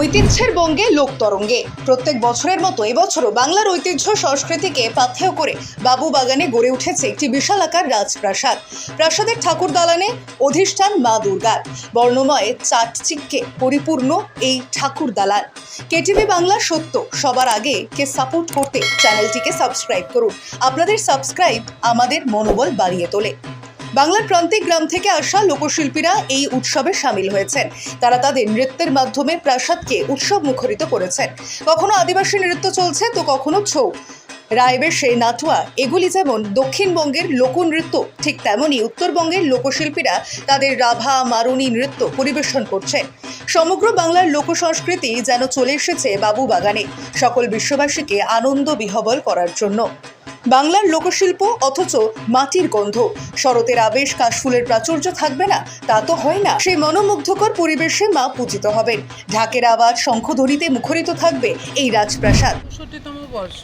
ঐতিহ্যের বঙ্গে লোকতরঙ্গে প্রত্যেক বছরের মতো এবছরও বাংলার ঐতিহ্য সংস্কৃতিকে পাথেয় করে বাবু বাগানে গড়ে উঠেছে একটি বিশাল আকার রাজপ্রাসাদ। প্রাসাদের ঠাকুর দালানে অধিষ্ঠান মা দুর্গার। বর্ণময় চাটচিক্কে পরিপূর্ণ এই ঠাকুর দালান। কেটিভি বাংলা সত্য, সবার আগে কে সাপোর্ট করতে চ্যানেলটিকে সাবস্ক্রাইব করুন। আপনাদের সাবস্ক্রাইব আমাদের মনোবল বাড়িয়ে তোলে। বাংলার প্রান্তিক গ্রাম থেকে আসা লোকশিল্পীরা এই উৎসবে সামিল হয়েছেন। তারা তাদের নৃত্যের মাধ্যমে প্রাসাদকে উৎসব মুখরিত করেছেন। কখনো আদিবাসী নৃত্য চলছে, তো কখনো ছৌ। রায়বেশে নাটুয়া, এগুলি যেমন দক্ষিণবঙ্গের লোকনৃত্য ঠিক তেমনই উত্তরবঙ্গের লোকশিল্পীরা তাদের রাভা, মারুনি নৃত্য পরিবেশন করছেন। সমগ্র বাংলার লোকসংস্কৃতি যেন চলে এসেছে বাবু বাগানে। সকল বিশ্ববাসীকে আনন্দ বিহবল করার জন্য। বাংলার লোকশিল্প অথচ মাটির গন্ধ। শরতের আবেশ কাশফুলের প্রাচুর্য থাকবে না, তা তো হয় না। সেই মনোমুগ্ধকর পরিবেশে মা পূজিত হবেন। ঢাকের আওয়াজ শঙ্খধ্বনিতে মুখরিত থাকবে এই রাজপ্রাসাদ। বর্ষ।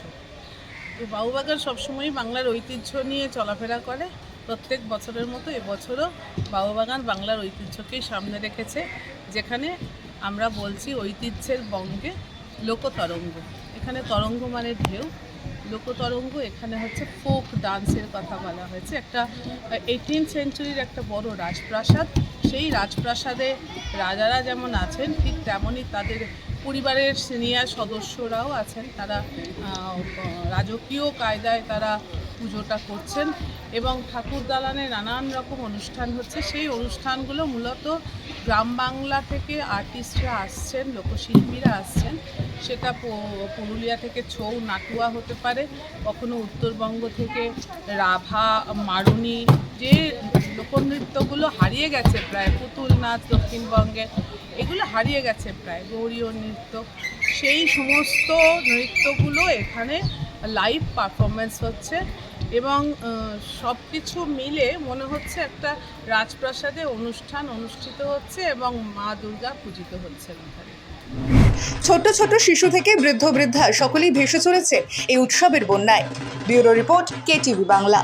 তো বাবুবাগান সবসময়ই বাংলার ঐতিহ্য নিয়ে চলাফেরা করে। প্রত্যেক বছরের মতো এবছরও বাবুবাগান বাংলার ঐতিহ্যকেই সামনে রেখেছে, যেখানে আমরা বলছি ঐতিহ্যের বঙ্গে লোকতরঙ্গ। এখানে তরঙ্গ মানে ঢেউ লোকতরঙ্গ, এখানে হচ্ছে ফোক ডান্সের কথা বলা হয়েছে। একটা এইটিন সেঞ্চুরির একটা বড় রাজপ্রাসাদ। সেই রাজপ্রাসাদে রাজারা যেমন আছেন, ঠিক তেমনই তাদের পরিবারের সিনিয়র সদস্যরাও আছেন। তারা রাজকীয় কায়দায় তারা পুজোটা করছেন এবং ঠাকুর দালানে নানান রকম অনুষ্ঠান হচ্ছে। সেই অনুষ্ঠানগুলো মূলত গ্রাম বাংলা থেকে আর্টিস্টরা আসছেন, লোকশিল্পীরা আসছেন। সেটা পুরুলিয়া থেকে ছৌ নাটুয়া হতে পারে, কখনো উত্তরবঙ্গ থেকে রাভা, মারুনি, যে লোকনৃত্যগুলো হারিয়ে গেছে প্রায় পুতুল নাচ দক্ষিণবঙ্গে, এগুলো হারিয়ে গেছে প্রায়, গৌরীয় নৃত্য। সেই সমস্ত নৃত্যগুলো এখানে লাইভ পারফরমেন্স হচ্ছে। এবং সব কিছু মিলে মনে হচ্ছে একটা রাজপ্রাসাদে অনুষ্ঠান অনুষ্ঠিত হচ্ছে এবং মা দুর্গা পূজিত হচ্ছে ছোট ছোট শিশু থেকে বৃদ্ধ বৃদ্ধা সকলেই ভেসে চলেছে এই উৎসবের বন্যায়। Bureau report, KTV Bangla.